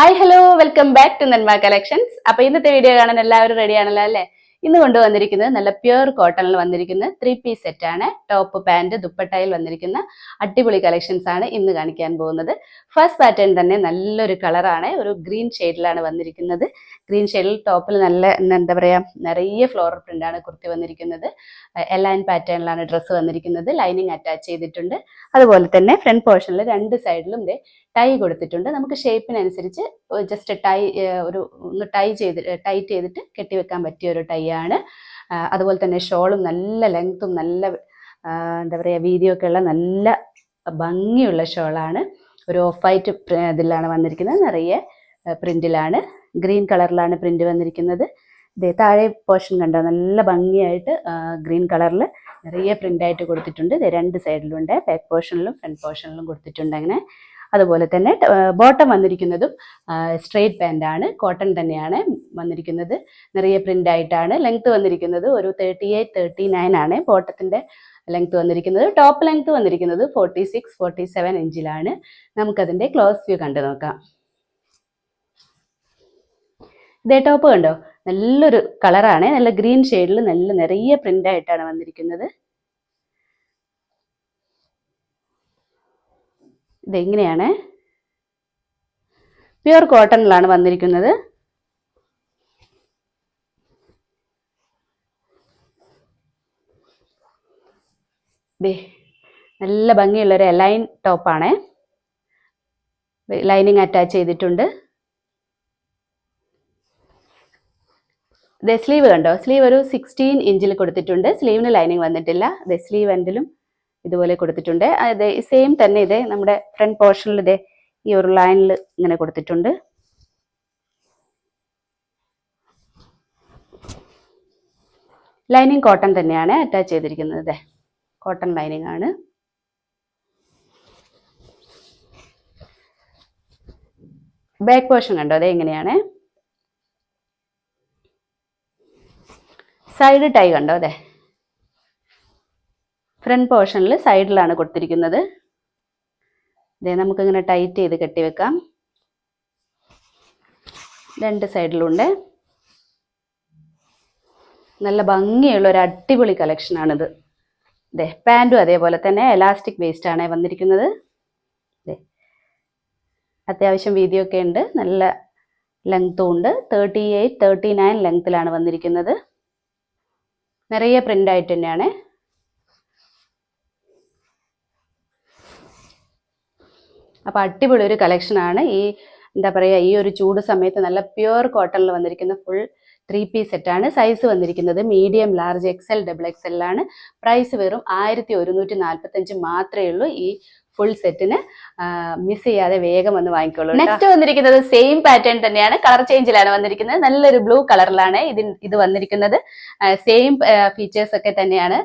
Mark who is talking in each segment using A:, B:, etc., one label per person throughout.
A: Hi hello welcome back to Nanma collections അപ്പൊ ഇന്നത്തെ video കാണാൻ എല്ലാവരും റെഡി ആണല്ലോ അല്ലേ? ഇന്ന് കൊണ്ടുവന്നിരിക്കുന്നത് നല്ല പ്യുർ കോട്ടണിൽ വന്നിരിക്കുന്ന ത്രീ പീസ് സെറ്റ് ആണ്. ടോപ്പ് പാന്റ് ദുപ്പട്ടയിൽ വന്നിരിക്കുന്ന അടിപൊളി കളക്ഷൻസ് ആണ് ഇന്ന് കാണിക്കാൻ പോകുന്നത്. ഫസ്റ്റ് പാറ്റേൺ തന്നെ നല്ലൊരു കളറാണ് ഒരു ഗ്രീൻ ഷെയ്ഡിലാണ് വന്നിരിക്കുന്നത്. ഗ്രീൻ ഷെയ്ഡിൽ ടോപ്പിൽ നല്ല എന്താ പറയാ നിറയെ ഫ്ലോറൽ പ്രിന്റ് ആണ് കുർത്തി വന്നിരിക്കുന്നത്. എലൈൻ പാറ്റേണിലാണ് ഡ്രസ്സ് വന്നിരിക്കുന്നത്. ലൈനിങ് അറ്റാച്ച് ചെയ്തിട്ടുണ്ട്. അതുപോലെ തന്നെ ഫ്രണ്ട് പോർഷനിൽ രണ്ട് സൈഡിലും ദേ ടൈ കൊടുത്തിട്ടുണ്ട്. നമുക്ക് ഷേപ്പിനനുസരിച്ച് ജസ്റ്റ് ടൈ ഒരു ഒന്ന് ടൈ ചെയ്ത് ടൈറ്റ് ചെയ്തിട്ട് കെട്ടിവെക്കാൻ പറ്റിയ ഒരു ടൈ ആണ്. അതുപോലെ തന്നെ ഷോളും നല്ല ലെങ്ത്തും നല്ല എന്താ പറയുക വീതിയൊക്കെ ഉള്ള നല്ല ഭംഗിയുള്ള ഷോളാണ് ഒരു ഓഫ് വൈറ്റ് ഇതിലാണ് വന്നിരിക്കുന്നത്. നിറയെ പ്രിന്റിലാണ്. ഗ്രീൻ കളറിലാണ് പ്രിന്റ് വന്നിരിക്കുന്നത്. ഇതേ താഴെ പോർഷൻ കണ്ടോ? നല്ല ഭംഗിയായിട്ട് ഗ്രീൻ കളറിൽ നിറയെ പ്രിന്റ് ആയിട്ട് കൊടുത്തിട്ടുണ്ട് രണ്ട് സൈഡിലുണ്ട് ബാക്ക് പോർഷനിലും ഫ്രണ്ട് പോർഷനിലും കൊടുത്തിട്ടുണ്ട് അങ്ങനെ. അതുപോലെ തന്നെ ബോട്ടം വന്നിരിക്കുന്നതും സ്ട്രെയിറ്റ് ആണ്. കോട്ടൺ തന്നെയാണ് വന്നിരിക്കുന്നത്. നിറയെ പ്രിന്റ് ആയിട്ടാണ്. ലെങ്ത് വന്നിരിക്കുന്നത് ഒരു തേർട്ടി എയ്റ്റ് തേർട്ടി നയൻ ആണ്. ബോട്ടത്തിന്റെ ലെങ്ത് വന്നിരിക്കുന്നത്. ടോപ്പ് ലെങ്ത് വന്നിരിക്കുന്നത് ഫോർട്ടി സിക്സ് ഫോർട്ടി സെവൻ ഇഞ്ചിലാണ്. നമുക്കതിന്റെ ക്ലോസ് വ്യൂ കണ്ടു നോക്കാം. ഇതേ ടോപ്പ് കണ്ടോ? നല്ലൊരു കളറാണ് നല്ല ഗ്രീൻ ഷെയ്ഡിൽ നല്ല നിറയെ പ്രിന്റ് ആയിട്ടാണ് വന്നിരിക്കുന്നത്. ഇതെങ്ങനെയാണ്? പ്യുർ കോട്ടണിലാണ് വന്നിരിക്കുന്നത്. ദേ നല്ല ഭംഗിയുള്ള ഒരു എലൈൻ ടോപ്പാണ് ലൈനിങ് അറ്റാച്ച് ചെയ്തിട്ടുണ്ട്. ദേ സ്ലീവ് കണ്ടോ? സ്ലീവ് ഒരു സിക്സ്റ്റീൻ ഇഞ്ചിൽ കൊടുത്തിട്ടുണ്ട്. സ്ലീവിന് ലൈനിങ് വന്നിട്ടില്ല. ദേ സ്ലീവ് എൻഡിലും ഇതുപോലെ കൊടുത്തിട്ടുണ്ട്. അതെ സെയിം തന്നെ ഇതേ നമ്മുടെ ഫ്രണ്ട് പോർഷനിൽ ഇതേ ഈ ഒരു ലൈനിൽ ഇങ്ങനെ കൊടുത്തിട്ടുണ്ട്. ലൈനിങ് കോട്ടൺ തന്നെയാണ് അറ്റാച്ച് ചെയ്തിരിക്കുന്നത് കോട്ടൺ ലൈനിങ് ആണ്. ബാക്ക് പോർഷൻ കണ്ടോ? അതേ എങ്ങനെയാണ്? സൈഡ് ടൈ കണ്ടോ? അതെ. ഫ്രണ്ട് പോർഷനിൽ സൈഡിലാണ് കൊടുത്തിരിക്കുന്നത്. ഇതേ നമുക്കിങ്ങനെ ടൈറ്റ് ചെയ്ത് കെട്ടിവെക്കാം രണ്ട് സൈഡിലുണ്ട്. നല്ല ഭംഗിയുള്ള ഒരു അടിപൊളി കളക്ഷനാണിത്. ഇതേ പാന്റും അതേപോലെ തന്നെ എലാസ്റ്റിക് വേസ്റ്റ് ആണ് വന്നിരിക്കുന്നത്. അത്യാവശ്യം വീതിയൊക്കെ ഉണ്ട്. നല്ല ലെങ്ത്തും ഉണ്ട്. തേർട്ടി എയ്റ്റ് തേർട്ടി നയൻ ലെങ്ത്തിലാണ് വന്നിരിക്കുന്നത്. നിറയെ പ്രിന്റ് ആയിട്ട് തന്നെയാണ്. അപ്പോൾ അടിപൊളി ഒരു കളക്ഷനാണ് ഈ എന്താ പറയുക ഈ ഒരു ചൂട് സമയത്ത് നല്ല പ്യുവർ കോട്ടണിൽ വന്നിരിക്കുന്ന ഫുൾ ത്രീ പീസ് സെറ്റാണ് സൈസ് വന്നിരിക്കുന്നത്. മീഡിയം ലാർജ് എക്സൽ ഡബിൾ ആണ് പ്രൈസ് വെറും ആയിരത്തി ഒരുന്നൂറ്റി നാൽപ്പത്തഞ്ച് മാത്രമേ ഉള്ളൂ. ഈ ഫുൾ സെറ്റിന് മിസ് ചെയ്യാതെ വേഗം വന്ന് വാങ്ങിക്കോളൂ നെക്സ്റ്റ് വന്നിരിക്കുന്നത് സെയിം പാറ്റേൺ തന്നെയാണ്. കളർ ചേഞ്ചിലാണ് വന്നിരിക്കുന്നത്. നല്ലൊരു ബ്ലൂ കളറിലാണ് ഇത് ഇത് വന്നിരിക്കുന്നത്. സെയിം ഫീച്ചേഴ്സ് ഒക്കെ തന്നെയാണ്.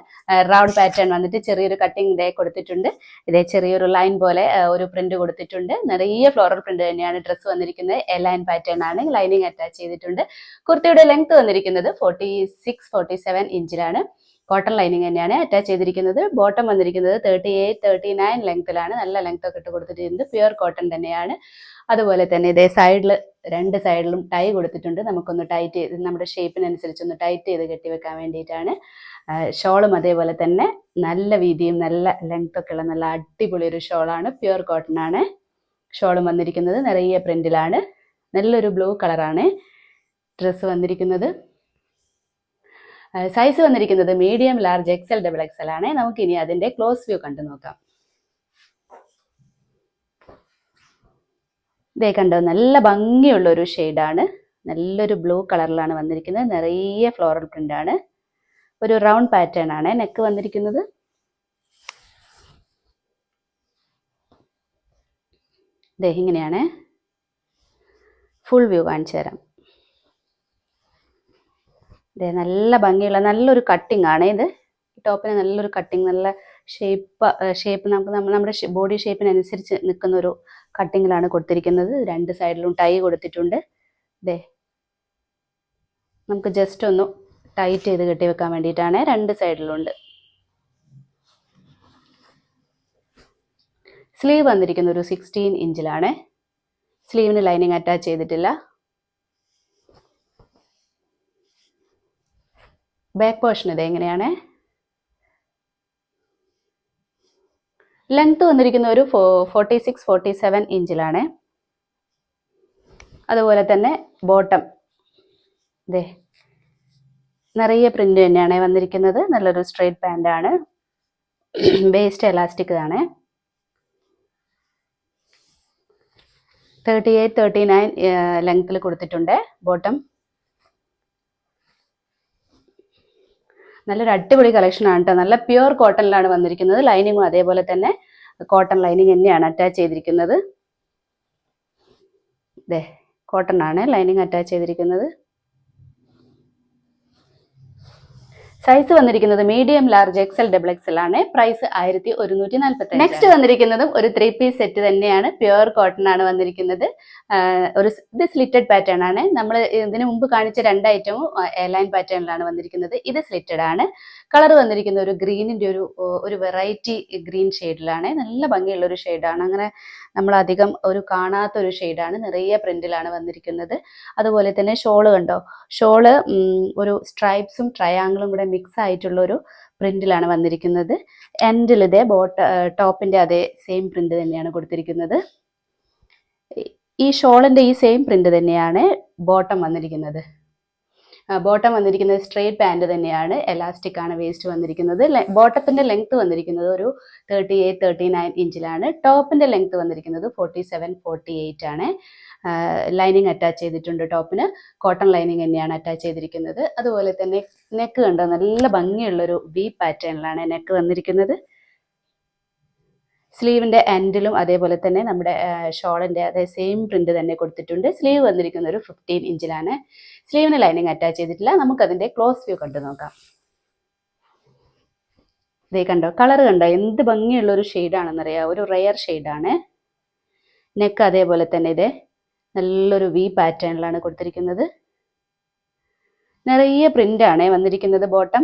A: റൗണ്ട് പാറ്റേൺ വന്നിട്ട് ചെറിയൊരു കട്ടിംഗ് ഇതേ കൊടുത്തിട്ടുണ്ട്. ഇതേ ചെറിയൊരു ലൈൻ പോലെ ഒരു പ്രിന്റ് കൊടുത്തിട്ടുണ്ട്. നിറയെ ഫ്ലോറൽ പ്രിന്റ് തന്നെയാണ് ഡ്രസ്സ് വന്നിരിക്കുന്നത്. എ ലൈൻ പാറ്റേൺ ആണ്. ലൈനിങ് അറ്റാച്ച് ചെയ്തിട്ടുണ്ട്. കുർത്തിയുടെ ലെങ്ത് വന്നിരിക്കുന്നത് ഫോർട്ടി സിക്സ് ഫോർട്ടി സെവൻ ഇഞ്ചിലാണ് കോട്ടൺ ലൈനിങ് തന്നെയാണ് അറ്റാച്ച് ചെയ്തിരിക്കുന്നത്. ബോട്ടം വന്നിരിക്കുന്നത് തേർട്ടി എയ്റ്റ് തേർട്ടി നയൻ ലെങ്ത്തിലാണ് നല്ല ലെങ്ത് ഒക്കെ ഇട്ട് കൊടുത്തിട്ടുണ്ട്. പ്യുവർ കോട്ടൺ തന്നെയാണ്. അതുപോലെ തന്നെ ഇതേ സൈഡിൽ രണ്ട് സൈഡിലും ടൈ കൊടുത്തിട്ടുണ്ട്. നമുക്കൊന്ന് ടൈറ്റ് ചെയ്ത് നമ്മുടെ ഷേപ്പിനനുസരിച്ച് ഒന്ന് ടൈറ്റ് ചെയ്ത് കെട്ടിവെക്കാൻ വേണ്ടിയിട്ടാണ്. ഷോളും അതേപോലെ തന്നെ നല്ല വീതിയും നല്ല ലെങ്ത് ഒക്കെ ഉള്ള നല്ല അടിപൊളി ഒരു ഷോളാണ് പ്യുവർ കോട്ടൺ ആണ്. ഷോളും വന്നിരിക്കുന്നത് നിറയെ പ്രിന്റിലാണ് നല്ലൊരു ബ്ലൂ കളറാണ് ഡ്രസ്സ് വന്നിരിക്കുന്നത്. സൈസ് വന്നിരിക്കുന്നത് medium large XL double XL ആണ്. നമുക്ക് ഇനി അതിന്റെ ക്ലോസ് വ്യൂ കണ്ടു നോക്കാം. ഇതേ കണ്ടോ നല്ല ഭംഗിയുള്ള ഒരു ഷെയ്ഡാണ് നല്ലൊരു ബ്ലൂ കളറിലാണ് വന്നിരിക്കുന്നത്. നിറയെ ഫ്ലോറൽ പ്രിന്റ് ആണ്. ഒരു റൗണ്ട് പാറ്റേൺ ആണ് നെക്ക് വന്നിരിക്കുന്നത്. ഇതേ ഇങ്ങനെയാണ്. ഫുൾ വ്യൂ കാണിച്ചു തരാം. ദേ നല്ല ഭംഗിയുള്ള നല്ലൊരു കട്ടിംഗ് ആണ്. ഇത് ടോപ്പിന് നല്ലൊരു കട്ടിങ് നല്ല ഷേപ്പ് ഷേപ്പ് നമുക്ക് നമ്മൾ നമ്മുടെ ബോഡി ഷേപ്പിനനുസരിച്ച് നിൽക്കുന്ന ഒരു കട്ടിങ്ങിലാണ് കൊടുത്തിരിക്കുന്നത്. രണ്ട് സൈഡിലും ടൈ കൊടുത്തിട്ടുണ്ട്. ദേ നമുക്ക് ജസ്റ്റ് ഒന്ന് ടൈറ്റ് ചെയ്ത് കെട്ടി വെക്കാൻ വേണ്ടിയിട്ടാണ്. രണ്ട് സൈഡിലുണ്ട് സ്ലീവ് വന്നിരിക്കുന്ന ഒരു സിക്സ്റ്റീൻ ഇഞ്ചിലാണ് സ്ലീവിന് ലൈനിങ് അറ്റാച്ച് ചെയ്തിട്ടില്ല. ബാക്ക് പോർഷൻ ഇത് എങ്ങനെയാണ്? ലെങ്ത് വന്നിരിക്കുന്ന ഒരു ഫോർട്ടി സിക്സ് ഫോർട്ടി സെവൻ ഇഞ്ചിലാണ്. അതുപോലെ തന്നെ ബോട്ടം ഇതേ നിറയെ പ്രിന്റ് തന്നെയാണ് വന്നിരിക്കുന്നത്. നല്ലൊരു സ്ട്രെയിറ്റ് ആണ്. വേസ്റ്റ് എലാസ്റ്റിക് ആണ്. തേർട്ടി എയ്റ്റ് തേർട്ടി നയൻ ലെങ്ത്തിൽ കൊടുത്തിട്ടുണ്ട് ബോട്ടം നല്ലൊരു അടിപൊളി കളക്ഷൻ ആണ് കേട്ടോ നല്ല പ്യുവർ കോട്ടണിലാണ് വന്നിരിക്കുന്നത്. ലൈനിങ്ങും അതേപോലെ തന്നെ കോട്ടൺ ലൈനിങ് തന്നെയാണ് അറ്റാച്ച് ചെയ്തിരിക്കുന്നത്. ഇതേ കോട്ടൺ ആണ് ലൈനിങ് അറ്റാച്ച് ചെയ്തിരിക്കുന്നത്. സൈസ് വന്നിരിക്കുന്നത് medium large XL double XL ആണ് പ്രൈസ് ആയിരത്തി ഒരുന്നൂറ്റി നാൽപ്പത്തി നെക്സ്റ്റ് വന്നിരിക്കുന്നതും ഒരു ത്രീ പീസ് സെറ്റ് തന്നെയാണ്. പ്യുവർ കോട്ടൺ ആണ് വന്നിരിക്കുന്നത്. ഒരു ഇത് സ്ലിറ്റഡ് പാറ്റേൺ ആണ്. നമ്മൾ ഇതിനു മുമ്പ് കാണിച്ച രണ്ട് ഐറ്റവും എയർലൈൻ പാറ്റേണിലാണ് വന്നിരിക്കുന്നത്. ഇത് സ്ലിറ്റഡ് ആണ്. കളർ വന്നിരിക്കുന്ന ഒരു ഗ്രീനിന്റെ ഒരു ഒരു വെറൈറ്റി ഗ്രീൻ ഷെയ്ഡിലാണ്. നല്ല ഭംഗിയുള്ള ഒരു ഷെയ്ഡാണ്. അങ്ങനെ നമ്മൾ അധികം ഒരു കാണാത്ത ഒരു ഷെയ്ഡാണ്. നിറയെ പ്രിന്റിലാണ് വന്നിരിക്കുന്നത്. അതുപോലെ തന്നെ ഷോൾ കണ്ടോ? ഷോൾ ഒരു സ്ട്രൈപ്സും ട്രയാങ്കിളും കൂടെ മിക്സ് ആയിട്ടുള്ള ഒരു പ്രിന്റിലാണ് വന്നിരിക്കുന്നത്. എൻഡിൽ ഇതേ ബോട്ട ടോപ്പിന്റെ അതേ സെയിം പ്രിന്റ് തന്നെയാണ് കൊടുത്തിരിക്കുന്നത്. ഈ- ഷോളിന്റെ ഈ സെയിം പ്രിന്റ് തന്നെയാണ് ബോട്ടം വന്നിരിക്കുന്നത്. ബോട്ടം വന്നിരിക്കുന്നത് സ്ട്രെയിറ്റ് പാന്റ് തന്നെയാണ്. എലാസ്റ്റിക് ആണ് വേസ്റ്റ് വന്നിരിക്കുന്നത്. ബോട്ടത്തിന്റെ ലെങ്ത് വന്നിരിക്കുന്നത് ഒരു തേർട്ടി എയ്റ്റ് തേർട്ടി നയൻ ഇഞ്ചിലാണ് ടോപ്പിന്റെ ലെങ്ത് വന്നിരിക്കുന്നത് ഫോർട്ടി സെവൻ ഫോർട്ടി എയ്റ്റ് ആണ് ലൈനിങ് അറ്റാച്ച് ചെയ്തിട്ടുണ്ട് ടോപ്പിന് കോട്ടൺ ലൈനിങ് തന്നെയാണ് അറ്റാച്ച് ചെയ്തിരിക്കുന്നത്. അതുപോലെ തന്നെ നെക്ക് കണ്ട? നല്ല ഭംഗിയുള്ളൊരു വി പാറ്റേണിലാണ് നെക്ക് വന്നിരിക്കുന്നത്. സ്ലീവിന്റെ എൻഡിലും അതേപോലെ തന്നെ നമ്മുടെ ഷോളിന്റെ അതേ സെയിം പ്രിന്റ് തന്നെ കൊടുത്തിട്ടുണ്ട്. സ്ലീവ് വന്നിരിക്കുന്നത് ഒരു ഫിഫ്റ്റീൻ ഇഞ്ചിലാണ് സ്ലീവിന് ലൈനിങ് അറ്റാച്ച് ചെയ്തിട്ടില്ല. നമുക്കതിന്റെ ക്ലോസ് വ്യൂ കണ്ടു നോക്കാം. ഇതേ കണ്ടോ കളർ കണ്ടോ? എന്ത് ഭംഗിയുള്ള ഒരു ഷെയ്ഡാണെന്നറിയാം ഒരു റെയർ ഷെയ്ഡാണ് നെക്ക് അതേപോലെ തന്നെ ഇത് നല്ലൊരു വി പാറ്റേണിലാണ് കൊടുത്തിരിക്കുന്നത്. നിറയെ പ്രിന്റ് ആണ് വന്നിരിക്കുന്നത് ബോട്ടം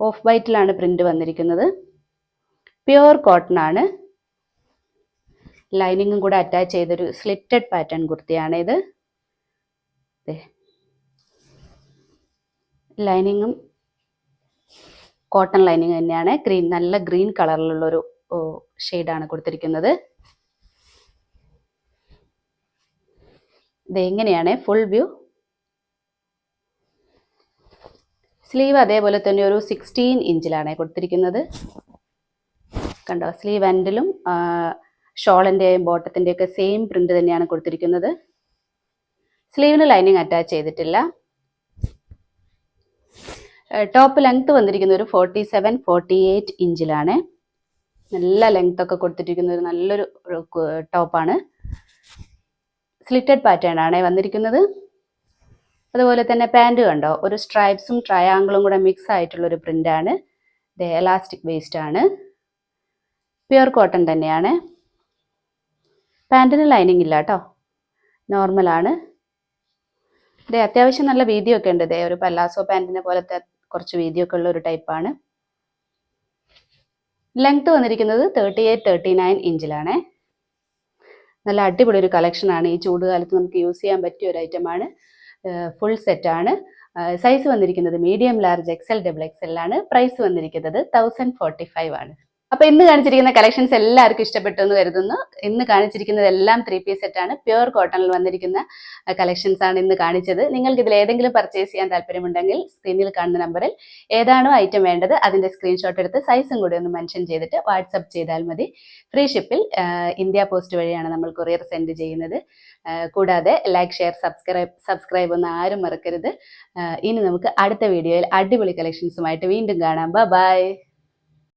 A: ഓഫ് വൈറ്റിലാണ് പ്രിന്റ് വന്നിരിക്കുന്നത്. പ്യുവർ കോട്ടൺ ആണ്. ലൈനിങ്ങും കൂടെ അറ്റാച്ച് ചെയ്തൊരു സ്ലിറ്റഡ് പാറ്റേൺ കുർത്തിയാണ് ഇത്. ലൈനിങ്ങും കോട്ടൺ ലൈനിങ് തന്നെയാണ്. ഗ്രീൻ നല്ല ഗ്രീൻ കളറിലുള്ളൊരു ഷെയ്ഡാണ് കൊടുത്തിരിക്കുന്നത്. ഇത് എങ്ങനെയാണ്? Full view. സ്ലീവ് അതേപോലെ തന്നെ ഒരു സിക്സ്റ്റീൻ ഇഞ്ചിലാണ് കൊടുത്തിരിക്കുന്നത്. കണ്ടോ? സ്ലീവ് എൻഡിലും ഷോളിന്റെയും ബോട്ടത്തിന്റെയൊക്കെ സെയിം പ്രിന്റ് തന്നെയാണ് കൊടുത്തിരിക്കുന്നത്. സ്ലീവിന് ലൈനിങ് അറ്റാച്ച് ചെയ്തിട്ടില്ല. ടോപ്പ് ലെങ്ത് വന്നിരിക്കുന്ന ഒരു ഫോർട്ടി സെവൻ ഫോർട്ടി എയ്റ്റ് ഇഞ്ചിലാണ്. നല്ല ലെങ്ത് ഒക്കെ കൊടുത്തിരിക്കുന്ന ഒരു നല്ലൊരു ടോപ്പാണ്. സ്ലിറ്റഡ് പാറ്റേൺ ആണ് വന്നിരിക്കുന്നത്. അതുപോലെ തന്നെ പാന്റ് കണ്ടോ? ഒരു സ്ട്രൈപ്സും ട്രയാങ്കിളും കൂടെ മിക്സ് ആയിട്ടുള്ള ഒരു ഇത് എലാസ്റ്റിക് വേസ്റ്റ് ആണ്. പ്യുർ കോട്ടൺ തന്നെയാണ്. പാന്റിന് ലൈനിങ് ഇല്ല കേട്ടോ. നോർമലാണ് ഇത് അത്യാവശ്യം നല്ല വീതിയൊക്കെ ഉണ്ട്. ഇതേ ഒരു പല്ലാസോ പാന്റിനെ പോലത്തെ കുറച്ച് വീതിയൊക്കെ ഉള്ള ഒരു ടൈപ്പാണ് ലെങ്ത് വന്നിരിക്കുന്നത് തേർട്ടി എയ്റ്റ് തേർട്ടി നയൻ ഇഞ്ചിലാണ് നല്ല അടിപൊളി ഒരു കളക്ഷനാണ് ഈ ചൂടുകാലത്ത് നമുക്ക് യൂസ് ചെയ്യാൻ പറ്റിയ ഒരു ഐറ്റമാണ് ഫുൾ സെറ്റാണ് സൈസ് വന്നിരിക്കുന്നത് medium large XL double XL ആണ്. പ്രൈസ് വന്നിരിക്കുന്നത് തൗസൻഡ് ഫോർട്ടി ഫൈവ് ആണ്. അപ്പൊ ഇന്ന് കാണിച്ചിരിക്കുന്ന കളക്ഷൻസ് എല്ലാവർക്കും ഇഷ്ടപ്പെട്ടു എന്ന് കരുതുന്നു. ഇന്ന് കാണിച്ചിരിക്കുന്നത് എല്ലാം ത്രീ പീസ് ആണ്. പ്യുവർ കോട്ടണിൽ വന്നിരിക്കുന്ന കളക്ഷൻസ് ആണ് ഇന്ന് കാണിച്ചത്. നിങ്ങൾക്ക് ഇതിൽ ഏതെങ്കിലും പർച്ചേസ് ചെയ്യാൻ താല്പര്യമുണ്ടെങ്കിൽ സ്ക്രീനിൽ കാണുന്ന നമ്പറിൽ ഏതാണോ ഐറ്റം വേണ്ടത് അതിന്റെ സ്ക്രീൻഷോട്ട് എടുത്ത് സൈസും കൂടി ഒന്ന് മെൻഷൻ ചെയ്തിട്ട് വാട്സപ്പ് ചെയ്താൽ മതി. ഫ്രീ ഷിപ്പിൽ ഇന്ത്യ പോസ്റ്റ് വഴിയാണ് നമ്മൾ കൊറിയർ സെൻഡ് ചെയ്യുന്നത്. കൂടാതെ ലൈക്ക് ഷെയർ സബ്സ്ക്രൈബ് സബ്സ്ക്രൈബ് ഒന്നും ആരും മറക്കരുത്. ഇനി നമുക്ക് അടുത്ത വീഡിയോയിൽ അടിപൊളി കളക്ഷൻസുമായിട്ട് വീണ്ടും കാണാം. ബൈ